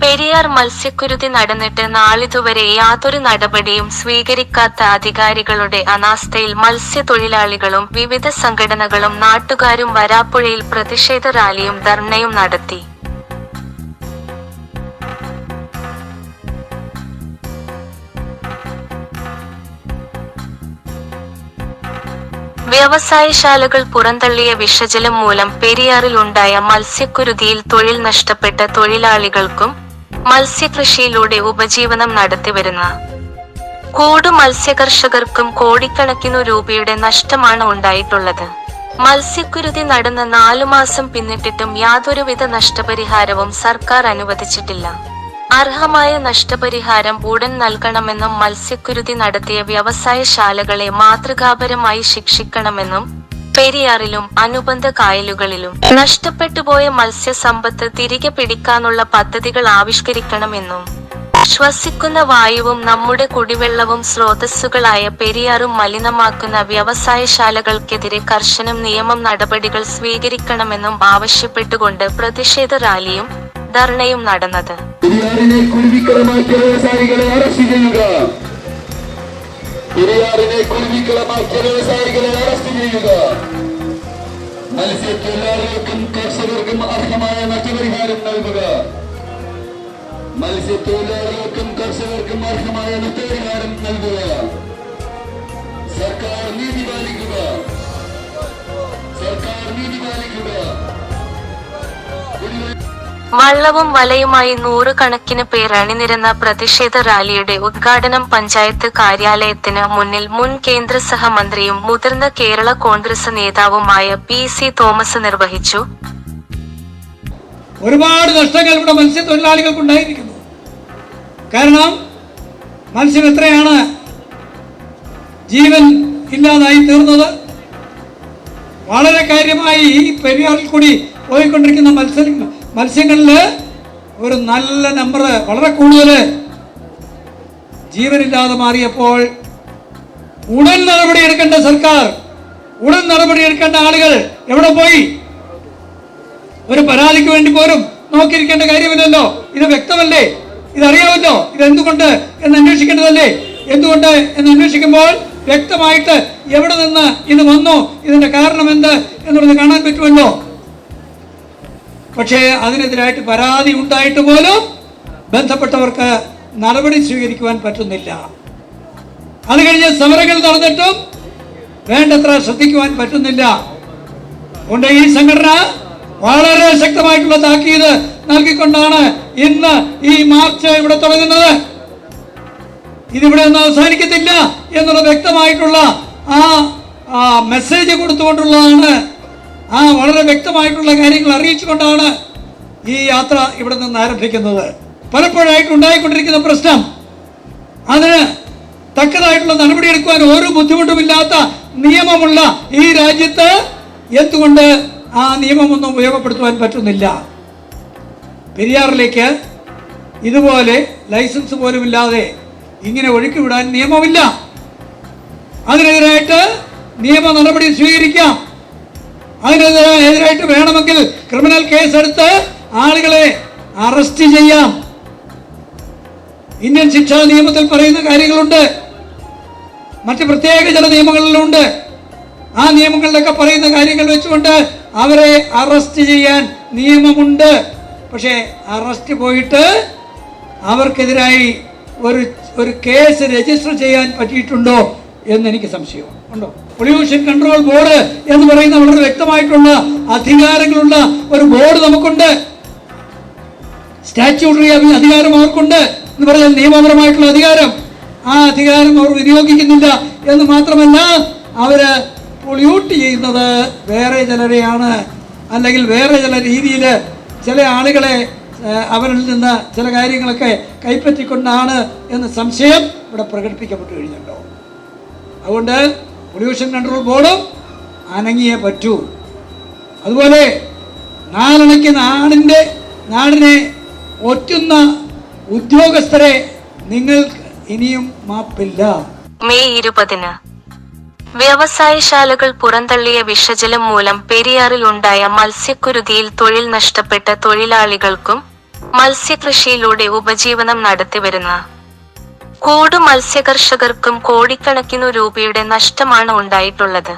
പെരിയാർ മത്സ്യക്കുരുതി നടന്നിട്ട് നാളിതുവരെ യാതൊരു നടപടിയും സ്വീകരിക്കാത്ത അധികാരികളുടെ അനാസ്ഥയിൽ മത്സ്യത്തൊഴിലാളികളും വിവിധ സംഘടനകളും നാട്ടുകാരും വരാപ്പുഴയിൽ പ്രതിഷേധ റാലിയും ധർണയും നടത്തി. വ്യവസായശാലകൾ പുറന്തള്ളിയ വിഷജലം മൂലം പെരിയാറിൽ ഉണ്ടായ മത്സ്യക്കുരുതിയിൽ തൊഴിൽ നഷ്ടപ്പെട്ട തൊഴിലാളികൾക്കും മത്സ്യകൃഷിയിലൂടെ ഉപജീവനം നടത്തിവരുന്ന കൂടു മത്സ്യകർഷകർക്കും കോടിക്കണക്കിനു രൂപയുടെ നഷ്ടമാണ് ഉണ്ടായിട്ടുള്ളത്. മത്സ്യക്കുരുതി നടന്ന നാലു മാസം പിന്നിട്ടിട്ടും യാതൊരുവിധ നഷ്ടപരിഹാരവും സർക്കാർ അനുവദിച്ചിട്ടില്ല. അർഹമായ നഷ്ടപരിഹാരം ഉടൻ നൽകണമെന്നും മത്സ്യക്കുരുതി നടത്തിയ വ്യവസായശാലകളെ മാതൃകാപരമായി ശിക്ഷിക്കണമെന്നും പെരിയാറിലും അനുബന്ധ കായലുകളിലും നഷ്ടപ്പെട്ടുപോയ മത്സ്യസമ്പത്ത് തിരികെ പിടിക്കാനുള്ള പദ്ധതികൾ ആവിഷ്കരിക്കണമെന്നും ശ്വസിക്കുന്ന വായുവും നമ്മുടെ കുടിവെള്ളവും സ്രോതസ്സുകളായ പെരിയാറും മലിനമാക്കുന്ന വ്യവസായശാലകൾക്കെതിരെ കർശനം നിയമം നടപടികൾ സ്വീകരിക്കണമെന്നും ആവശ്യപ്പെട്ടുകൊണ്ട് പ്രതിഷേധ റാലിയും ധർണയും നടന്നത്. മത്സ്യത്തൊഴിലാളികൾക്കും കർഷകർക്കും അർഹമായ നഷ്ടപരിഹാരം നൽകുക. മത്സ്യത്തൊഴിലാളികൾക്കും കർഷകർക്കും അർഹമായ നഷ്ടപരിഹാരം നൽകുക. വള്ളവും വലയുമായി നൂറുകണക്കിന് പേർ അണിനിരന്ന പ്രതിഷേധ റാലിയുടെ ഉദ്ഘാടനം പഞ്ചായത്ത് കാര്യാലയത്തിന് മുന്നിൽ മുൻ കേന്ദ്ര സഹമന്ത്രിയും മുതിർന്ന കേരള കോൺഗ്രസ് നേതാവുമായ പി സി തോമസ് നിർവഹിച്ചു. ഒരുപാട് നഷ്ടങ്ങൾ ഇവിടെ മത്സ്യത്തൊഴിലാളികൾക്ക് ഉണ്ടായിരിക്കുന്നു കാരണം മത്സ്യം എത്രയാണ്? ജീവൻ ഇല്ലാതായി തീർന്നത്. വളരെ കാര്യമായി ഈ പെരിയാറിൽ കൂടി പോയിക്കൊണ്ടിരിക്കുന്ന മത്സ്യ മത്സ്യങ്ങളിൽ ഒരു നല്ല നമ്പർ വളരെ കൂടുതൽ ജീവനില്ലാതെ മാറിയപ്പോൾ ഉടൻ നടപടി എടുക്കേണ്ട സർക്കാർ ഉടൻ നടപടി എടുക്കേണ്ട ആളുകൾ എവിടെ പോയി? ഒരു പരാതിക്ക് വേണ്ടി പോലും നോക്കിയിരിക്കേണ്ട കാര്യമില്ലല്ലോ. ഇത് വ്യക്തമല്ലേ? ഇതറിയാമല്ലോ? ഇത് എന്തുകൊണ്ട് എന്ന് അന്വേഷിക്കേണ്ടതല്ലേ? എന്തുകൊണ്ട് എന്ന് അന്വേഷിക്കുമ്പോൾ വ്യക്തമായിട്ട് എവിടെ നിന്ന് ഇത് വന്നു? ഇതിന്റെ കാരണം എന്ത് എന്നുള്ളത് കാണാൻ പറ്റുമല്ലോ. പക്ഷേ അതിനെതിരായിട്ട് പരാതി ഉണ്ടായിട്ട് പോലും ബന്ധപ്പെട്ടവർക്ക് നടപടി സ്വീകരിക്കുവാൻ പറ്റുന്നില്ല. അത് കഴിഞ്ഞ് സമരങ്ങൾ നടന്നിട്ടും വേണ്ടത്ര ശ്രദ്ധിക്കുവാൻ പറ്റുന്നില്ല. അതുകൊണ്ട് ഈ സംഘടന വളരെ ശക്തമായിട്ടുള്ള താക്കീത് നൽകിക്കൊണ്ടാണ് ഇന്ന് ഈ മാർച്ച് ഇവിടെ തുടങ്ങുന്നത്. ഇതിവിടെ ഒന്നും അവസാനിക്കത്തില്ല എന്നുള്ള വ്യക്തമായിട്ടുള്ള ആ മെസ്സേജ് കൊടുത്തുകൊണ്ടുള്ളതാണ് ആ വളരെ വ്യക്തമായിട്ടുള്ള കാര്യങ്ങൾ അറിയിച്ചുകൊണ്ടാണ് ഈ യാത്ര ഇവിടെ നിന്ന് ആരംഭിക്കുന്നത്. പലപ്പോഴായിട്ട് ഉണ്ടായിക്കൊണ്ടിരിക്കുന്ന പ്രശ്നം. അതിന് തക്കതായിട്ടുള്ള നടപടിയെടുക്കുവാൻ ഒരു ബുദ്ധിമുട്ടുമില്ലാത്ത നിയമമുള്ള ഈ രാജ്യത്ത് എന്തുകൊണ്ട് ആ നിയമമൊന്നും ഉപയോഗപ്പെടുത്തുവാൻ പറ്റുന്നില്ല? പെരിയാറിലേക്ക് ഇതുപോലെ ലൈസൻസ് പോലുമില്ലാതെ ഇങ്ങനെ ഒഴുക്കി വിടാൻ നിയമമില്ല. അതിനെതിരായിട്ട് നിയമ നടപടി സ്വീകരിക്കാം. അതിനെതിരെ എതിരായിട്ട് വേണമെങ്കിൽ ക്രിമിനൽ കേസ് എടുത്ത് ആളുകളെ അറസ്റ്റ് ചെയ്യാം. ഇന്ത്യൻ ശിക്ഷാ നിയമത്തിൽ പറയുന്ന കാര്യങ്ങളുണ്ട്. മറ്റ് പ്രത്യേക ചില നിയമങ്ങളിലുണ്ട്. ആ നിയമങ്ങളിലൊക്കെ പറയുന്ന കാര്യങ്ങൾ വെച്ചുകൊണ്ട് അവരെ അറസ്റ്റ് ചെയ്യാൻ നിയമമുണ്ട്. പക്ഷേ അറസ്റ്റ് പോയിട്ട് അവർക്കെതിരായി ഒരു ഒരു കേസ് രജിസ്റ്റർ ചെയ്യാൻ പറ്റിയിട്ടുണ്ടോ എന്ന് എനിക്ക് സംശയം ഉണ്ടോ? പൊല്യൂഷൻ കൺട്രോൾ ബോർഡ് എന്ന് പറയുന്ന വളരെ വ്യക്തമായിട്ടുള്ള അധികാരങ്ങളുള്ള ഒരു ബോർഡ് നമുക്കുണ്ട്. സ്റ്റാറ്റ്യൂട്ടറി അധികാരം അവർക്കുണ്ട് എന്ന് പറഞ്ഞാൽ നിയമപരമായിട്ടുള്ള അധികാരം. ആ അധികാരം അവർ വിനിയോഗിക്കുന്നില്ല എന്ന് മാത്രമല്ല അവർ പൊള്യൂട്ട് ചെയ്യുന്നത് വേറെ ചിലരെയാണ്. അല്ലെങ്കിൽ വേറെ ചില രീതിയിൽ ചില ആളുകളെ അവരിൽ നിന്ന് ചില കാര്യങ്ങളൊക്കെ കൈപ്പറ്റിക്കൊണ്ടാണ് എന്ന് സംശയം ഇവിടെ പ്രകടിപ്പിക്കപ്പെട്ടു കഴിഞ്ഞിട്ടുണ്ടോ അതുകൊണ്ട് പൊല്യൂഷൻ കൺട്രോൾ ബോർഡും അനങ്ങിയേ പറ്റൂ. അതുപോലെ നാലണയ്ക്ക് നാടിന്റെ നാടിനെ ഒറ്റുന്ന ഉദ്യോഗസ്ഥരെ നിങ്ങൾ ഇനിയും മാപ്പില്ല. മെയ് ഇരുപതിന് വ്യവസായശാലകൾ പുറന്തള്ളിയ വിഷജലം മൂലം പെരിയാറിൽ ഉണ്ടായ മത്സ്യക്കുരുതിയിൽ തൊഴിൽ നഷ്ടപ്പെട്ട തൊഴിലാളികൾക്കും മത്സ്യകൃഷിയിലൂടെ ഉപജീവനം നടത്തിവരുന്ന കൂട് മത്സ്യകർഷകർക്കും കോടിക്കണക്കിനു രൂപയുടെ നഷ്ടമാണ് ഉണ്ടായിട്ടുള്ളത്.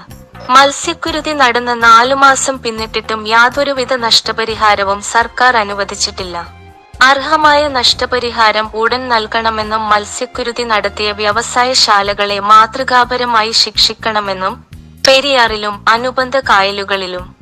മത്സ്യക്കുരുതി നടന്ന് നാലു മാസം പിന്നിട്ടിട്ടും യാതൊരുവിധ നഷ്ടപരിഹാരവും സർക്കാർ അനുവദിച്ചിട്ടില്ല. അർഹമായ നഷ്ടപരിഹാരം ഉടൻ നൽകണമെന്നും മത്സ്യക്കുരുതി നടത്തിയ വ്യവസായശാലകളെ മാതൃകാപരമായി ശിക്ഷിക്കണമെന്നും പെരിയാറിലും അനുബന്ധ കായലുകളിലും.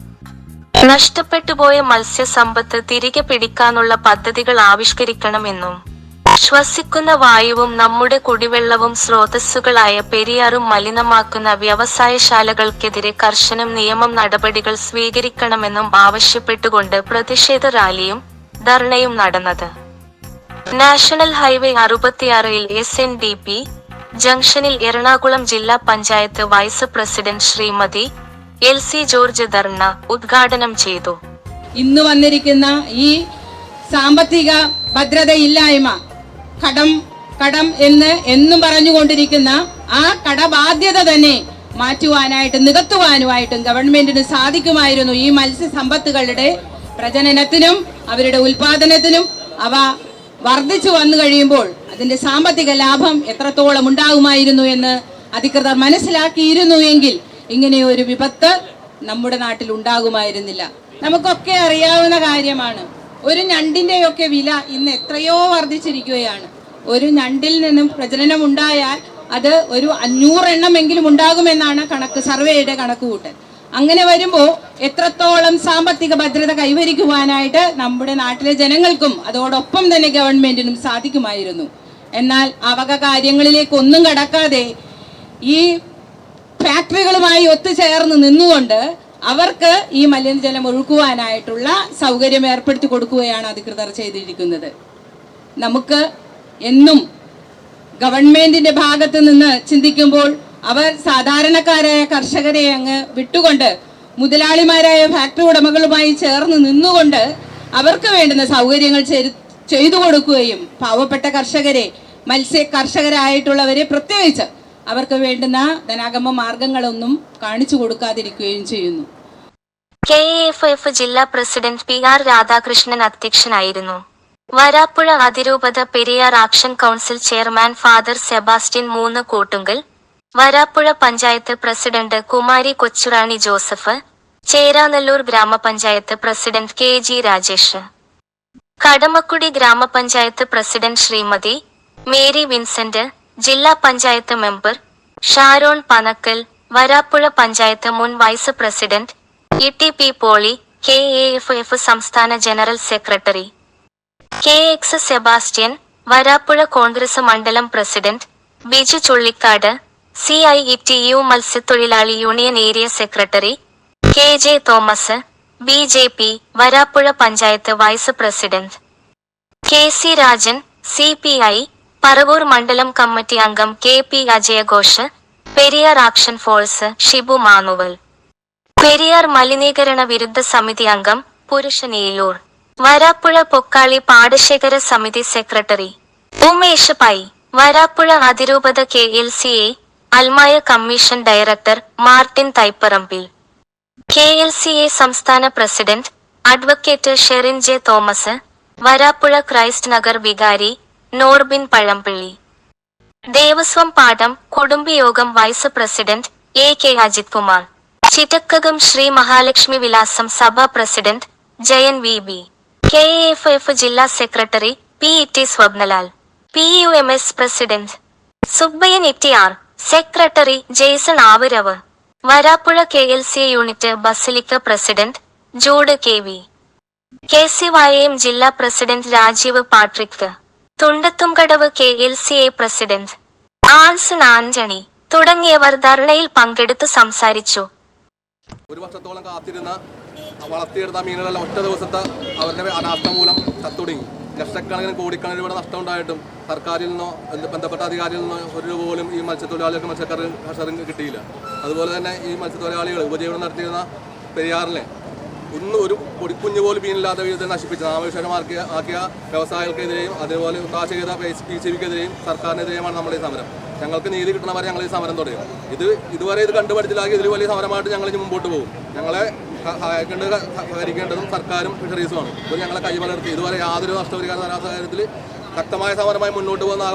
നഷ്ടപ്പെട്ടുപോയ മത്സ്യസമ്പത്ത് തിരികെ പിടിക്കാനുള്ള പദ്ധതികൾ ആവിഷ്കരിക്കണമെന്നും ശ്വസിക്കുന്ന വായുവും നമ്മുടെ കുടിവെള്ളവും സ്രോതസ്സുകളായ പെരിയാറും മലിനമാക്കുന്ന വ്യവസായശാലകൾക്കെതിരെ കർശനം നിയമം നടപടികൾ സ്വീകരിക്കണമെന്നും ആവശ്യപ്പെട്ടുകൊണ്ട് പ്രതിഷേധ റാലിയും ധർണയും നടന്നത്. നാഷണൽ ഹൈവേ അറുപത്തിയാറിൽ എസ് എൻ ഡി പി ജംഗ്ഷനിൽ എറണാകുളം ജില്ലാ panchayat vice president Shrimati L C George dharna ഉദ്ഘാടനം ചെയ്തു. ഇന്ന് വന്നിരിക്കുന്ന ഈ സാമ്പത്തിക ഭദ്രതയില്ലായ്മ കടം കടം എന്ന് എന്നും പറഞ്ഞുകൊണ്ടിരിക്കുന്ന ആ കടബാധ്യത തന്നെ മാറ്റുവാനായിട്ട് നികത്തുവാനുമായിട്ടും ഗവൺമെന്റിന് സാധിക്കുമായിരുന്നു ഈ മത്സ്യസമ്പത്തുകളുടെ പ്രജനനത്തിനും അവരുടെ ഉൽപാദനത്തിനും. അവ വർദ്ധിച്ചു വന്നു കഴിയുമ്പോൾ അതിന്റെ സാമ്പത്തിക ലാഭം എത്രത്തോളം ഉണ്ടാകുമായിരുന്നു എന്ന് അധികൃതർ മനസ്സിലാക്കിയിരുന്നു എങ്കിൽ ഇങ്ങനെ ഒരു വിപത്ത് നമ്മുടെ നാട്ടിൽ ഉണ്ടാകുമായിരുന്നില്ല. നമുക്കൊക്കെ അറിയാവുന്ന കാര്യമാണ്. ഒരു ഞണ്ടിന്റെയൊക്കെ വില ഇന്ന് എത്രയോ വർദ്ധിച്ചിരിക്കുകയാണ്. ഒരു ഞണ്ടിൽ നിന്നും പ്രജനനം ഉണ്ടായാൽ അത് ഒരു അഞ്ഞൂറെണ്ണമെങ്കിലും ഉണ്ടാകുമെന്നാണ് കണക്ക് സർവേയുടെ കണക്ക് കൂട്ടൽ അങ്ങനെ വരുമ്പോൾ എത്രത്തോളം സാമ്പത്തിക ഭദ്രത കൈവരിക്കുവാനായിട്ട് നമ്മുടെ നാട്ടിലെ ജനങ്ങൾക്കും അതോടൊപ്പം തന്നെ ഗവൺമെന്റിനും സാധിക്കുമായിരുന്നു. എന്നാൽ അവക കാര്യങ്ങളിലേക്കൊന്നും കടക്കാതെ ഈ ഫാക്ടറികളുമായി ഒത്തുചേർന്ന് നിന്നുകൊണ്ട് അവർക്ക് ഈ മലിനജലം ഒഴുക്കുവാനായിട്ടുള്ള സൗകര്യം ഏർപ്പെടുത്തി കൊടുക്കുകയാണ് അധികൃതർ ചെയ്തിരിക്കുന്നത്. നമുക്ക് എന്നും ഗവൺമെന്റിന്റെ ഭാഗത്ത് നിന്ന് ചിന്തിക്കുമ്പോൾ അവർ സാധാരണക്കാരായ കർഷകരെ അങ്ങ് വിട്ടുകൊണ്ട് മുതലാളിമാരായ ഫാക്ടറി ഉടമകളുമായി ചേർന്ന് നിന്നുകൊണ്ട് അവർക്ക് വേണ്ടുന്ന സൗകര്യങ്ങൾ ചെയ്തു കൊടുക്കുകയും പാവപ്പെട്ട കർഷകരെ മത്സ്യ കർഷകരായിട്ടുള്ളവരെ പ്രത്യേകിച്ച് അവർക്ക് വേണ്ടുന്ന ധനാഗമ മാർഗങ്ങളൊന്നും കാണിച്ചു കൊടുക്കാതിരിക്കുകയും ചെയ്യുന്നു. കെ എഫ് എഫ് ജില്ലാ പ്രസിഡന്റ് പി ആർ രാധാകൃഷ്ണൻ അധ്യക്ഷനായിരുന്നു. വരാപ്പുഴ അതിരൂപത Periyar action council chairman father Sebastian മൂന്ന് കൂട്ടുങ്കൽ വരാപ്പുഴ പഞ്ചായത്ത് പ്രസിഡന്റ് കുമാരി കൊച്ചുറാണി ജോസഫ് ചേരാനല്ലൂർ ഗ്രാമപഞ്ചായത്ത് president K G Rajesh. Kadamakkudy ഗ്രാമപഞ്ചായത്ത് പ്രസിഡന്റ് ശ്രീമതി മേരി വിൻസെന്റ് ജില്ലാ പഞ്ചായത്ത് മെമ്പർ ഷാരോൺ പനക്കൽ വരാപ്പുഴ പഞ്ചായത്ത് മുൻ vice president E T P Poly K A F F സംസ്ഥാന general secretary. K X Sebastian Varappuzha Congress മണ്ഡലം president Biju Chullikkad C I T U U മത്സ്യത്തൊഴിലാളി union area secretary K J Thomas B J P Varappuzha panchayat vice president K C Rajan C P I Paravur മണ്ഡലം committee അംഗം K P അജയഘോഷ് Periyar action force Shibu Manuel. Periyar മലിനീകരണ വിരുദ്ധ സമിതി അംഗം പുരുഷനീലൂർ വരാപ്പുഴ പൊക്കാളി പാടശേഖര സമിതി secretary. Umesh Pai. Varappuzha അതിരൂപത K L C A അൽമായ commission director Martin Thaiparambil. K L C A സംസ്ഥാന president advocate Sherin J Thomas Varappuzha Christ Nagar വികാരി നോർബിൻ പഴംപിള്ളി ദേവസ്വം പാഠം കുടുംബയോഗം vice president A K Ajith Kumar. Chittakkakam Shri Mahalakshmi വിലാസം സഭാ president Jayan V B. K F F ജില്ലാ secretary P E T Swapnalal. P U M S president Subbayyan E R secretary Jaison ആവരവ്. Varappuzha K L C unit basilica president Jude K V. K C Y M ജില്ലാ president Rajiv Patrick Thundathumkadavu K. L. C. A president Anson Antony തുടങ്ങിയവർ ധർണയിൽ പങ്കെടുത്തു സംസാരിച്ചു. ഒരു വർഷത്തോളം കാത്തിരുന്ന വളർത്തിയെടുത്ത മീനുകളെല്ലാം ഒറ്റ ദിവസത്തെ അവരുടെ അനാസ്ഥ മൂലം ചത്തുടങ്ങി. ലക്ഷക്കണക്കിന് കോടിക്കണക്കിന് രൂപയുടെ നഷ്ടം ഉണ്ടായിട്ടും സർക്കാരിൽ നിന്നോ ബന്ധപ്പെട്ട അധികാരിയിൽ നിന്നോ ഒരു രൂപ പോലും ഈ മത്സ്യത്തൊഴിലാളികൾക്ക് മത്സ്യക്കാർ കർഷകർക്ക് കിട്ടിയില്ല. അതുപോലെ തന്നെ ഈ മത്സ്യത്തൊഴിലാളികൾ ഉപജീവനം നടത്തിയിരുന്ന പെരിയാറിനെ ഇന്ന് ഒരു പൊടിക്കുഞ്ഞ് പോലും മീനില്ലാത്ത വിധത്തിൽ നശിപ്പിച്ച നാമവിഷയമാക്കിയ ആക്കിയ വ്യവസായികൾക്കെതിരെയും അതേപോലെ ഒത്താശ ചെയ്ത പി സി ബിക്കെതിരെയും സർക്കാരിനെതിരെയുമാണ് നമ്മുടെ ഈ സമരം. ഞങ്ങൾക്ക് നീതി കിട്ടണ വരെ ഞങ്ങൾ ഈ സമരം തുടരും. ഇത് ഇതുവരെ ഇത് കണ്ടുപഠിച്ചിലാക്കി ഇതിൽ വലിയ സമരമായിട്ട് ഞങ്ങൾ ഇനി മുമ്പോട്ട് പോകും. ഞങ്ങളെ സഹായിക്കേണ്ടത് സഹകരിക്കേണ്ടതും സർക്കാരും ഫിഷറീസുമാണ് ഇത് ഞങ്ങളെ കൈവളർത്തി ഇതുവരെ യാതൊരു നഷ്ടപരിഹാരം കാര്യത്തിൽ ശക്തമായ സമരമായി മുന്നോട്ട് പോകുന്ന